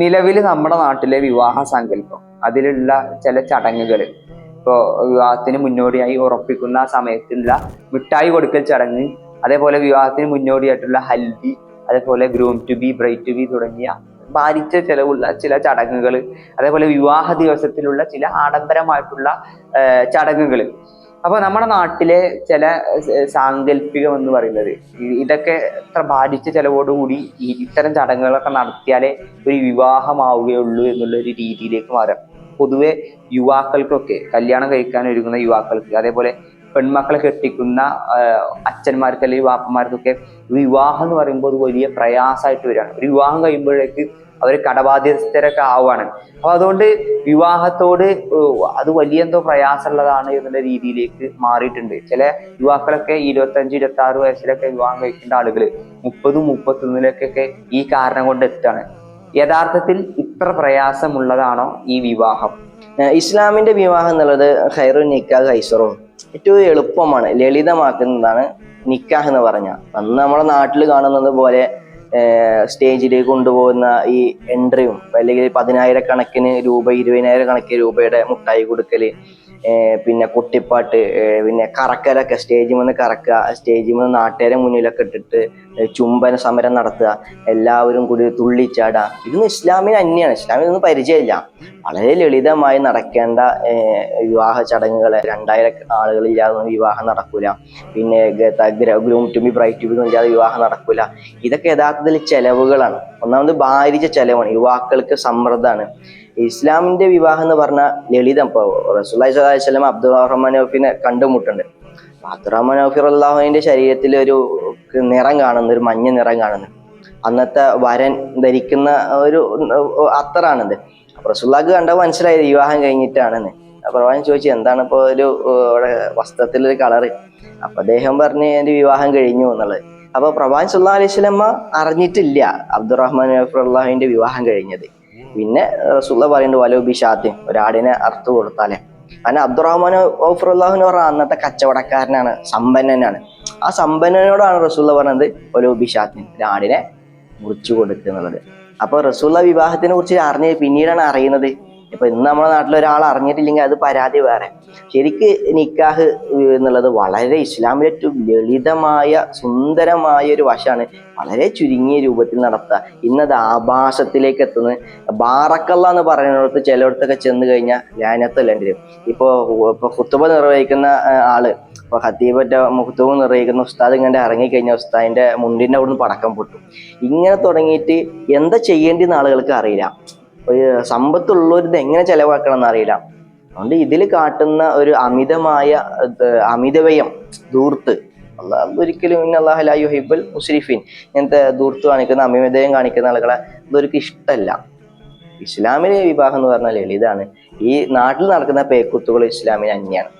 നിലവിൽ നമ്മുടെ നാട്ടിലെ വിവാഹ സങ്കല്പം. അതിലുള്ള ചില ചടങ്ങുകൾ ഇപ്പോൾ വിവാഹത്തിന് മുന്നോടിയായി ഉറപ്പിക്കുന്ന സമയത്തുള്ള മിഠായി കൊടുക്കൽ ചടങ്ങ് അതേപോലെ വിവാഹത്തിന് മുന്നോടിയായിട്ടുള്ള ഹൽദി അതേപോലെ groom to be bride to be തുടങ്ങിയ ഭാരിച്ച ചിലവുള്ള ചില ചടങ്ങുകൾ അതേപോലെ വിവാഹ ദിവസത്തിലുള്ള ചില ആഡംബരമായിട്ടുള്ള ചടങ്ങുകൾ അപ്പൊ നമ്മുടെ നാട്ടിലെ ചില സാങ്കല്പികം എന്ന് പറയുന്നത് ഇതൊക്കെ ഇത്ര ബാധിച്ച ചെലവോടുകൂടി ഇത്തരം ചടങ്ങുകളൊക്കെ നടത്തിയാലേ ഒരു വിവാഹമാവുകയുള്ളൂ എന്നുള്ള ഒരു രീതിയിലേക്ക് മാറാം. പൊതുവെ യുവാക്കൾക്കൊക്കെ കല്യാണം കഴിക്കാൻ ഒരുങ്ങുന്ന യുവാക്കൾക്ക് അതേപോലെ പെൺമക്കളെ കെട്ടിക്കുന്ന അച്ഛന്മാർക്ക് അല്ലെങ്കിൽ വാപ്പന്മാർക്കൊക്കെ വിവാഹം എന്ന് പറയുമ്പോൾ അത് വലിയ പ്രയാസമായിട്ട് വരികയാണ്. ഒരു വിവാഹം കഴിയുമ്പോഴേക്ക് അവർ കടബാധ്യസ്ഥരൊക്കെ ആവുകയാണ്. അപ്പോൾ അതുകൊണ്ട് വിവാഹത്തോട് അത് വലിയ എന്തോ പ്രയാസമുള്ളതാണ് എന്നുള്ള രീതിയിലേക്ക് മാറിയിട്ടുണ്ട്. ചില യുവാക്കളൊക്കെ ഇരുപത്തഞ്ച് ഇരുപത്തി ആറ് വയസ്സിലൊക്കെ വിവാഹം കഴിക്കേണ്ട ആളുകൾ മുപ്പതും മുപ്പത്തൊന്നിലേക്കൊക്കെ ഈ കാരണം കൊണ്ട് എത്താണ് യഥാർത്ഥത്തിൽ ഇത്ര പ്രയാസമുള്ളതാണോ ഈ വിവാഹം? ഇസ്ലാമിന്റെ വിവാഹം എന്നുള്ളത് ഹൈറോ നിക്കാഹ് ഖൈസറും ഏറ്റവും എളുപ്പമാണ് ലളിതമാക്കുന്നതാണ് നിക്കാഹ് എന്ന് പറഞ്ഞ. അന്ന് നമ്മുടെ നാട്ടിൽ കാണുന്നത് പോലെ സ്റ്റേജിലേക്ക് കൊണ്ടുപോകുന്ന ഈ എൻട്രിയും അല്ലെങ്കിൽ പതിനായിരക്കണക്കിന് രൂപ ഇരുപതിനായിരം കണക്കിന് രൂപയുടെ മുട്ടായി കൊടുക്കൽ ഏഹ് പിന്നെ കുട്ടിപ്പാട്ട് പിന്നെ കറക്കലൊക്കെ സ്റ്റേജിൽ നിന്ന് കറക്കുക സ്റ്റേജിൽ നിന്ന് നാട്ടുകാരെ മുന്നിലൊക്കെ ഇട്ടിട്ട് ചുംബന സമരം നടത്തുക എല്ലാവരും കൂടി തുള്ളിച്ചാടുക ഇതൊന്നും ഇസ്ലാമിന് അന്യാണ്. ഇസ്ലാമിന് ഒന്നും പരിചയമില്ല. വളരെ ലളിതമായി നടക്കേണ്ട വിവാഹ ചടങ്ങുകൾ രണ്ടായിരം ആളുകളില്ലാതെ വിവാഹം നടക്കൂല. പിന്നെ groom to be bride to be ഇല്ലാതെ വിവാഹം നടക്കൂല. ഇതൊക്കെ യഥാർത്ഥത്തിൽ ചെലവുകളാണ്. ഒന്നാമത് ഭാരിച്ച ചെലവാണ്. യുവാക്കൾക്ക് സമ്മർദ്ദമാണ്. ഇസ്ലാമിന്റെ വിവാഹം എന്ന് പറഞ്ഞാൽ ലളിതം ഇപ്പോൾ റസൂല്ലി സ്വലാഹി വസ്ലം അബ്ദുറഹ്മാൻ കണ്ടുമുട്ടുണ്ട്. അപ്പൊ അബ്ദുറഹ്മാൻ ഔഫിർ അള്ളാഹുവിന്റെ ശരീരത്തിൽ ഒരു നിറം കാണുന്നു ഒരു മഞ്ഞ നിറം കാണുന്നു അന്നത്തെ വരൻ ധരിക്കുന്ന ഒരു അത്തറാണിത്. റസുല്ലാക്ക് കണ്ടപ്പോൾ മനസ്സിലായി വിവാഹം കഴിഞ്ഞിട്ടാണെന്ന്. പ്രവാൻ ചോദിച്ചു എന്താണ് ഇപ്പൊ ഒരു വസ്ത്രത്തിലൊരു കളറ്? അപ്പൊ അദ്ദേഹം പറഞ്ഞ് എന്റെ വിവാഹം കഴിഞ്ഞു എന്നുള്ളത്. അപ്പൊ പ്രവാൻ സുല്ലാ അലൈഹി സ്വലമ്മ അറിഞ്ഞിട്ടില്ല അബ്ദുറഹ്മാൻ അള്ളാഹുവിന്റെ വിവാഹം കഴിഞ്ഞത്. പിന്നെ റസൂള്ള പറയുന്നുണ്ട് വലോ ഷാദ്യം ഒരാടിനെ അറുത്ത് കൊടുത്താലേ. അങ്ങനെ അബ്ദുറഹ്മാൻ ഔഫറുല്ലാഹുന്ന് പറഞ്ഞ അന്നത്തെ കച്ചവടക്കാരനാണ് സമ്പന്നനാണ്. ആ സമ്പന്നനോടാണ് റസൂള്ള പറഞ്ഞത് വലോ ബിഷാത്തിൻ ഒരാടിനെ മുറിച്ചു കൊടുക്കുക അപ്പൊ റസൂള്ള വിവാഹത്തിനെ കുറിച്ച് അറിഞ്ഞ് പിന്നീടാണ് അറിയുന്നത് ഇപ്പൊ ഇന്ന് നമ്മുടെ നാട്ടിൽ ഒരാൾ അറിഞ്ഞിട്ടില്ലെങ്കിൽ അത് പരാതി വേറെ. ശരിക്ക് നിക്കാഹ് എന്നുള്ളത് വളരെ ഇസ്ലാമിലെ ഏറ്റവും ലളിതമായ സുന്ദരമായ ഒരു വശമാണ്. വളരെ ചുരുങ്ങിയ രൂപത്തിൽ നടത്തുക ഇന്നത് ആഭാസത്തിലേക്ക് എത്തുന്നത്. ബാറക്കല്ല എന്ന് പറയുന്നിടത്ത് ചിലയിടത്തൊക്കെ ചെന്ന് കഴിഞ്ഞാൽ ലാനത്തല്ലേണ്ടി വരും. ഇപ്പോ കുത്തുബ നിർവഹിക്കുന്ന ആൾ ഇപ്പൊ ഹത്തീബറ്റ മുഹത്തുബ് നിർവഹിക്കുന്ന ഉസ്താദ് ഇങ്ങനെ ഇറങ്ങിക്കഴിഞ്ഞാൽ ഉസ്താദിന്റെ മുണ്ടിന്റെ അവിടുന്ന് പടക്കം പൊട്ടും. ഇങ്ങനെ തുടങ്ങിയിട്ട് എന്താ ചെയ്യേണ്ടിന്ന് ആളുകൾക്ക് അറിയില്ല. ഒരു സമ്പത്തുള്ളവരിത് എങ്ങനെ ചെലവാക്കണം എന്നറിയില്ല അതുകൊണ്ട് ഇതിൽ കാട്ടുന്ന ഒരു അമിതമായ അമിതവയം ദൂർത്ത് അള്ളാഹ് ഒരിക്കലും ഇന്ന അള്ളാഹു ലാ യുഹിബ്ബുൽ മുസ്രിഫീൻ ഇങ്ങനത്തെ ദൂർത്ത് കാണിക്കുന്ന അമിതവ്യയം കാണിക്കുന്ന ആളുകളെ ഇതൊരിക്കും ഇഷ്ടമല്ല ഇസ്ലാമിലെ വിവാഹം എന്ന് പറഞ്ഞാൽ ലളിതാണ്. ഈ നാട്ടിൽ നടക്കുന്ന പേക്കുത്തുകൾ ഇസ്ലാമിന് അന്യാണ്.